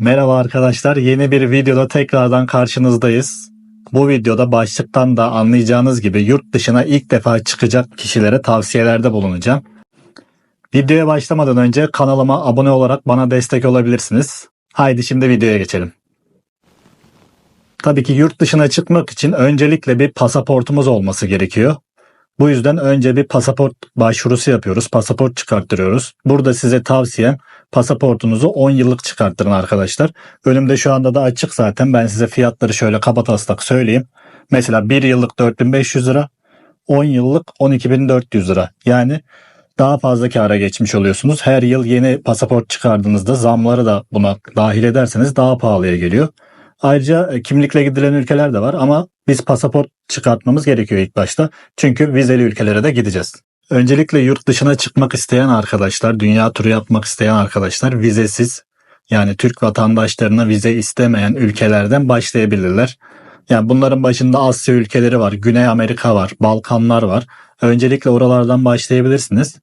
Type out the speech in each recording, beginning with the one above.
Merhaba arkadaşlar, yeni bir videoda tekrardan karşınızdayız. Bu videoda başlıktan da anlayacağınız gibi yurt dışına ilk defa çıkacak kişilere tavsiyelerde bulunacağım. Videoya başlamadan önce kanalıma abone olarak bana destek olabilirsiniz. Haydi şimdi videoya geçelim. Tabii ki yurt dışına çıkmak için öncelikle bir pasaportumuz olması gerekiyor. Bu yüzden önce bir pasaport başvurusu yapıyoruz. Pasaport çıkarttırıyoruz. Burada size tavsiyem pasaportunuzu 10 yıllık çıkarttırın arkadaşlar. Önümde şu anda da açık zaten. Ben size fiyatları şöyle kabataslak söyleyeyim. Mesela 1 yıllık 4500 lira, 10 yıllık 12400 lira. Yani daha fazla kâra geçmiş oluyorsunuz. Her yıl yeni pasaport çıkardığınızda zamları da buna dahil ederseniz daha pahalıya geliyor. Ayrıca e, kimlikle gidilen ülkeler de var ama biz pasaport çıkartmamız gerekiyor ilk başta. Çünkü vizeli ülkelere de gideceğiz. Öncelikle yurt dışına çıkmak isteyen arkadaşlar, dünya turu yapmak isteyen arkadaşlar vizesiz yani Türk vatandaşlarına vize istemeyen ülkelerden başlayabilirler. Yani bunların başında Asya ülkeleri var, Güney Amerika var, Balkanlar var. Öncelikle oralardan başlayabilirsiniz.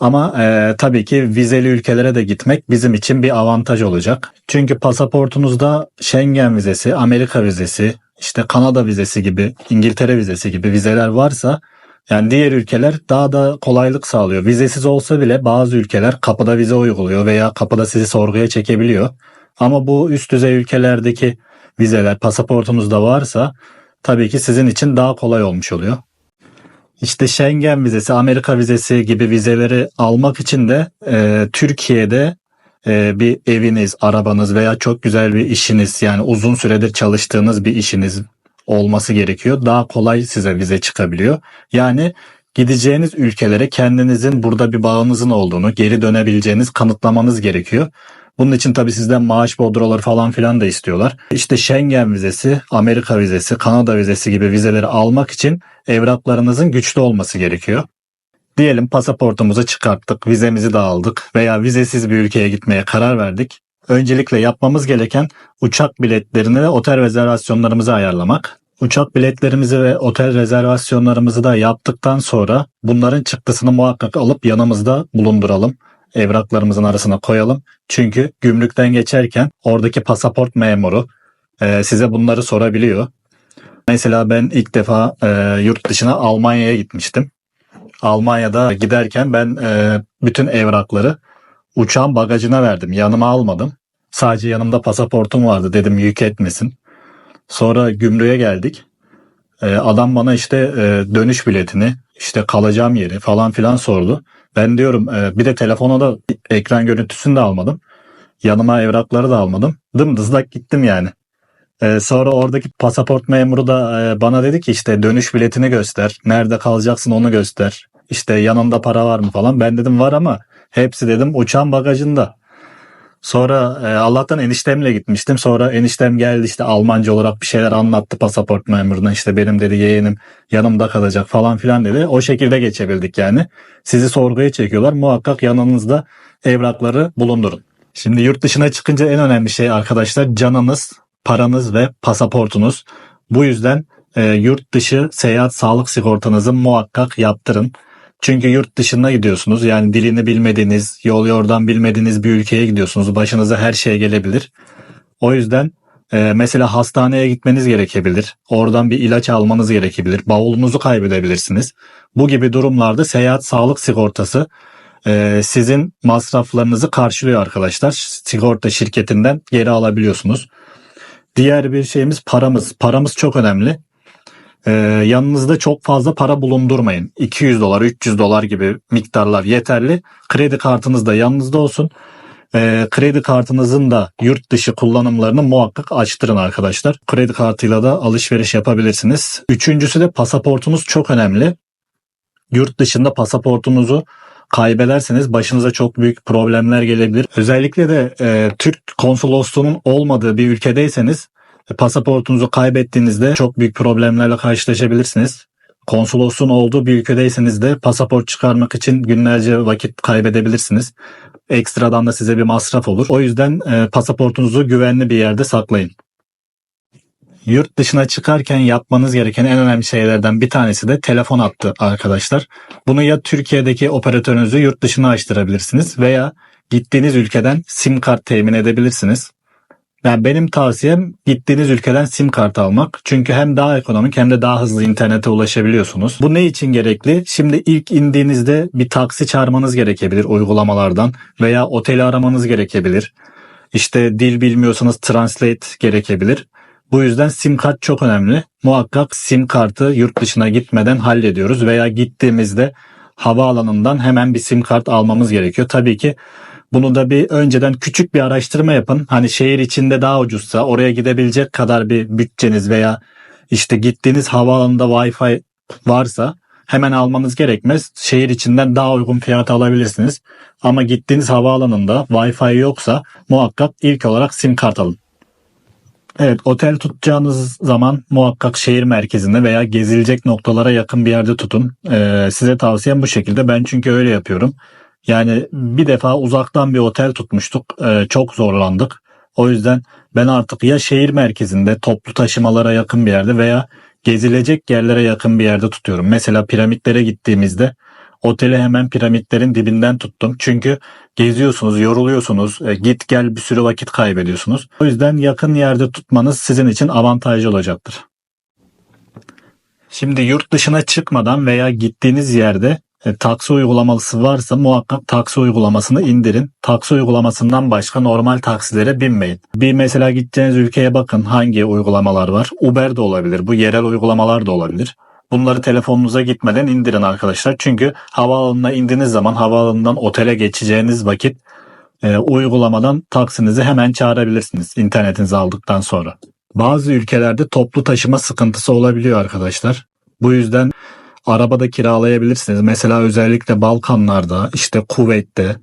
Ama e, tabii ki vizeli ülkelere de gitmek bizim için bir avantaj olacak. Çünkü pasaportunuzda Schengen vizesi, Amerika vizesi, işte Kanada vizesi gibi, İngiltere vizesi gibi vizeler varsa yani diğer ülkeler daha da kolaylık sağlıyor. Vizesiz olsa bile bazı ülkeler kapıda vize uyguluyor veya kapıda sizi sorguya çekebiliyor. Ama bu üst düzey ülkelerdeki vizeler pasaportunuzda varsa tabii ki sizin için daha kolay olmuş oluyor. İşte Schengen vizesi, Amerika vizesi gibi vizeleri almak için de e, Türkiye'de e, bir eviniz, arabanız veya çok güzel bir işiniz yani uzun süredir çalıştığınız bir işiniz olması gerekiyor. Daha kolay size vize çıkabiliyor. Yani gideceğiniz ülkelere kendinizin burada bir bağınızın olduğunu, geri dönebileceğiniz kanıtlamanız gerekiyor. Bunun için tabii sizden maaş bodroları falan filan da istiyorlar. İşte Schengen vizesi, Amerika vizesi, Kanada vizesi gibi vizeleri almak için evraklarınızın güçlü olması gerekiyor. Diyelim pasaportumuzu çıkarttık, vizemizi de aldık veya vizesiz bir ülkeye gitmeye karar verdik. Öncelikle yapmamız gereken uçak biletlerini ve otel rezervasyonlarımızı ayarlamak. Uçak biletlerimizi ve otel rezervasyonlarımızı da yaptıktan sonra bunların çıktısını muhakkak alıp yanımızda bulunduralım. Evraklarımızın arasına koyalım. Çünkü gümrükten geçerken oradaki pasaport memuru e, size bunları sorabiliyor. Mesela ben ilk defa e, yurt dışına Almanya'ya gitmiştim. Almanya'da giderken ben e, bütün evrakları uçağın bagajına verdim. Yanıma almadım. Sadece yanımda pasaportum vardı dedim yük etmesin. Sonra gümrüğe geldik. E, adam bana işte e, dönüş biletini, işte kalacağım yeri falan filan sordu. Ben diyorum e, bir de telefona da ekran görüntüsünü de almadım. Yanıma evrakları da almadım. Dımdızlak gittim yani. E, sonra oradaki pasaport memuru da e, bana dedi ki işte dönüş biletini göster. Nerede kalacaksın onu göster. İşte yanında para var mı falan. Ben dedim var ama hepsi dedim uçağın bagajında. Sonra e, Allah'tan eniştemle gitmiştim. Sonra eniştem geldi işte Almanca olarak bir şeyler anlattı pasaport memuruna. İşte benim dedi yeğenim yanımda kalacak falan filan dedi. O şekilde geçebildik yani. Sizi sorguya çekiyorlar. Muhakkak yanınızda evrakları bulundurun. Şimdi yurt dışına çıkınca en önemli şey arkadaşlar canınız, paranız ve pasaportunuz. Bu yüzden e, yurt dışı seyahat sağlık sigortanızı muhakkak yaptırın. Çünkü yurt dışına gidiyorsunuz. Yani dilini bilmediğiniz, yol yordan bilmediğiniz bir ülkeye gidiyorsunuz. Başınıza her şey gelebilir. O yüzden e, mesela hastaneye gitmeniz gerekebilir. Oradan bir ilaç almanız gerekebilir. Bavulunuzu kaybedebilirsiniz. Bu gibi durumlarda seyahat sağlık sigortası e, sizin masraflarınızı karşılıyor arkadaşlar. Sigorta şirketinden geri alabiliyorsunuz. Diğer bir şeyimiz paramız. Paramız çok önemli. Ee, yanınızda çok fazla para bulundurmayın. 200 dolar, 300 dolar gibi miktarlar yeterli. Kredi kartınız da yanınızda olsun. Ee, kredi kartınızın da yurt dışı kullanımlarını muhakkak açtırın arkadaşlar. Kredi kartıyla da alışveriş yapabilirsiniz. Üçüncüsü de pasaportunuz çok önemli. Yurt dışında pasaportunuzu kaybederseniz başınıza çok büyük problemler gelebilir. Özellikle de e, Türk konsolosluğunun olmadığı bir ülkedeyseniz pasaportunuzu kaybettiğinizde çok büyük problemlerle karşılaşabilirsiniz. Konsolosluğun olduğu bir ülkedeyseniz de pasaport çıkarmak için günlerce vakit kaybedebilirsiniz. Ekstradan da size bir masraf olur. O yüzden e, pasaportunuzu güvenli bir yerde saklayın. Yurt dışına çıkarken yapmanız gereken en önemli şeylerden bir tanesi de telefon hattı arkadaşlar. Bunu ya Türkiye'deki operatörünüzü yurt dışına açtırabilirsiniz veya gittiğiniz ülkeden sim kart temin edebilirsiniz. Yani benim tavsiyem gittiğiniz ülkeden sim kart almak. Çünkü hem daha ekonomik hem de daha hızlı internete ulaşabiliyorsunuz. Bu ne için gerekli? Şimdi ilk indiğinizde bir taksi çağırmanız gerekebilir uygulamalardan veya oteli aramanız gerekebilir. İşte dil bilmiyorsanız translate gerekebilir. Bu yüzden sim kart çok önemli. Muhakkak sim kartı yurt dışına gitmeden hallediyoruz veya gittiğimizde havaalanından hemen bir sim kart almamız gerekiyor. Tabii ki bunu da bir önceden küçük bir araştırma yapın. Hani şehir içinde daha ucuzsa oraya gidebilecek kadar bir bütçeniz veya işte gittiğiniz havaalanında Wi-Fi varsa hemen almanız gerekmez. Şehir içinden daha uygun fiyata alabilirsiniz. Ama gittiğiniz havaalanında Wi-Fi yoksa muhakkak ilk olarak sim kart alın. Evet, otel tutacağınız zaman muhakkak şehir merkezinde veya gezilecek noktalara yakın bir yerde tutun. Ee, size tavsiyem bu şekilde. Ben çünkü öyle yapıyorum. Yani bir defa uzaktan bir otel tutmuştuk. Ee, çok zorlandık. O yüzden ben artık ya şehir merkezinde toplu taşımalara yakın bir yerde veya gezilecek yerlere yakın bir yerde tutuyorum. Mesela piramitlere gittiğimizde oteli hemen piramitlerin dibinden tuttum. Çünkü geziyorsunuz, yoruluyorsunuz, e, git gel bir sürü vakit kaybediyorsunuz. O yüzden yakın yerde tutmanız sizin için avantajlı olacaktır. Şimdi yurt dışına çıkmadan veya gittiğiniz yerde e, taksi uygulaması varsa muhakkak taksi uygulamasını indirin. Taksi uygulamasından başka normal taksilere binmeyin. Bir mesela gideceğiniz ülkeye bakın hangi uygulamalar var. Uber de olabilir. Bu yerel uygulamalar da olabilir. Bunları telefonunuza gitmeden indirin arkadaşlar. Çünkü havaalanına indiğiniz zaman havaalanından otele geçeceğiniz vakit e, uygulamadan taksinizi hemen çağırabilirsiniz internetinizi aldıktan sonra. Bazı ülkelerde toplu taşıma sıkıntısı olabiliyor arkadaşlar. Bu yüzden arabada kiralayabilirsiniz. Mesela özellikle Balkanlarda, işte Kuveyt'te,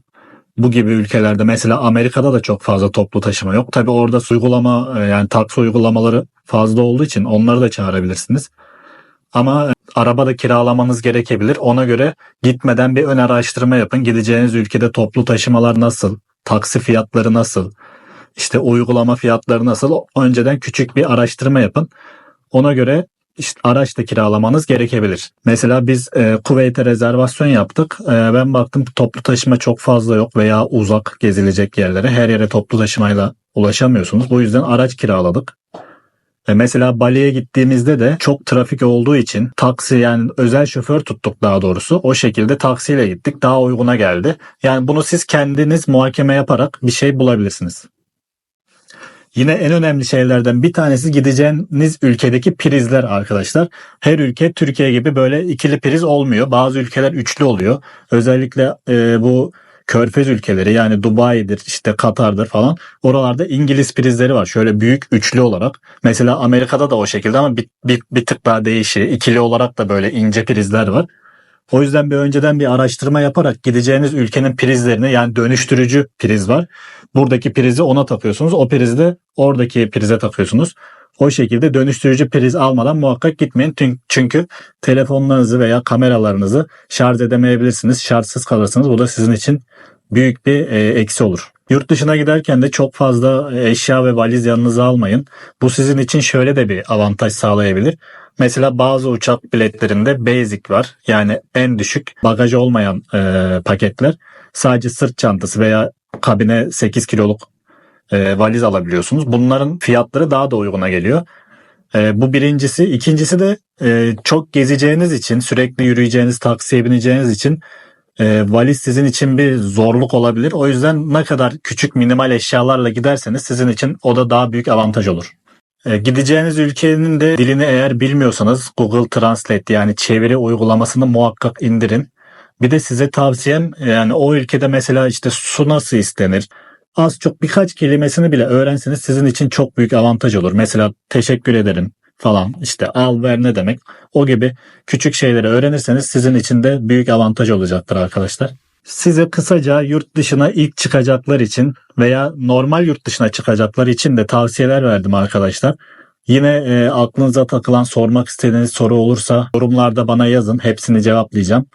bu gibi ülkelerde mesela Amerika'da da çok fazla toplu taşıma yok. Tabi orada uygulama e, yani taksi uygulamaları fazla olduğu için onları da çağırabilirsiniz. Ama e, arabada kiralamanız gerekebilir. Ona göre gitmeden bir ön araştırma yapın. Gideceğiniz ülkede toplu taşımalar nasıl? Taksi fiyatları nasıl? İşte uygulama fiyatları nasıl? Önceden küçük bir araştırma yapın. Ona göre işte araç da kiralamanız gerekebilir. Mesela biz e, Kuveyt'e rezervasyon yaptık. E, ben baktım toplu taşıma çok fazla yok veya uzak gezilecek yerlere. Her yere toplu taşımayla ulaşamıyorsunuz. Bu yüzden araç kiraladık. E, mesela Bali'ye gittiğimizde de çok trafik olduğu için taksi yani özel şoför tuttuk daha doğrusu. O şekilde taksiyle gittik. Daha uyguna geldi. Yani bunu siz kendiniz muhakeme yaparak bir şey bulabilirsiniz. Yine en önemli şeylerden bir tanesi gideceğiniz ülkedeki prizler arkadaşlar. Her ülke Türkiye gibi böyle ikili priz olmuyor. Bazı ülkeler üçlü oluyor. Özellikle e, bu Körfez ülkeleri yani Dubai'dir işte Katar'dır falan oralarda İngiliz prizleri var şöyle büyük üçlü olarak. Mesela Amerika'da da o şekilde ama bir, bir, bir tık daha değişiyor. İkili olarak da böyle ince prizler var. O yüzden bir önceden bir araştırma yaparak gideceğiniz ülkenin prizlerini yani dönüştürücü priz var. Buradaki prizi ona takıyorsunuz. O prizi de oradaki prize takıyorsunuz. O şekilde dönüştürücü priz almadan muhakkak gitmeyin. Çünkü telefonlarınızı veya kameralarınızı şarj edemeyebilirsiniz. Şarjsız kalırsınız. Bu da sizin için büyük bir e, eksi olur. Yurt dışına giderken de çok fazla eşya ve valiz yanınıza almayın. Bu sizin için şöyle de bir avantaj sağlayabilir. Mesela bazı uçak biletlerinde basic var. Yani en düşük bagaj olmayan e, paketler. Sadece sırt çantası veya kabine 8 kiloluk e, valiz alabiliyorsunuz. Bunların fiyatları daha da uyguna geliyor. E, bu birincisi. İkincisi de e, çok gezeceğiniz için, sürekli yürüyeceğiniz, taksiye bineceğiniz için e, valiz sizin için bir zorluk olabilir. O yüzden ne kadar küçük minimal eşyalarla giderseniz sizin için o da daha büyük avantaj olur. E, gideceğiniz ülkenin de dilini eğer bilmiyorsanız Google Translate yani çeviri uygulamasını muhakkak indirin. Bir de size tavsiyem yani o ülkede mesela işte su nasıl istenir? Az çok birkaç kelimesini bile öğrenseniz sizin için çok büyük avantaj olur. Mesela teşekkür ederim falan işte al ver ne demek o gibi küçük şeyleri öğrenirseniz sizin için de büyük avantaj olacaktır arkadaşlar. Size kısaca yurt dışına ilk çıkacaklar için veya normal yurt dışına çıkacaklar için de tavsiyeler verdim arkadaşlar. Yine e, aklınıza takılan sormak istediğiniz soru olursa yorumlarda bana yazın. Hepsini cevaplayacağım.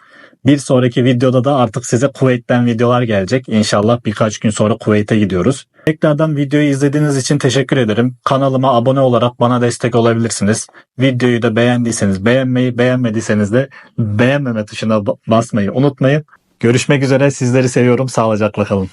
Bir sonraki videoda da artık size Kuveyt'ten videolar gelecek. İnşallah birkaç gün sonra Kuveyt'e gidiyoruz. Tekrardan videoyu izlediğiniz için teşekkür ederim. Kanalıma abone olarak bana destek olabilirsiniz. Videoyu da beğendiyseniz beğenmeyi, beğenmediyseniz de beğenmeme tuşuna basmayı unutmayın. Görüşmek üzere sizleri seviyorum. Sağlıcakla kalın.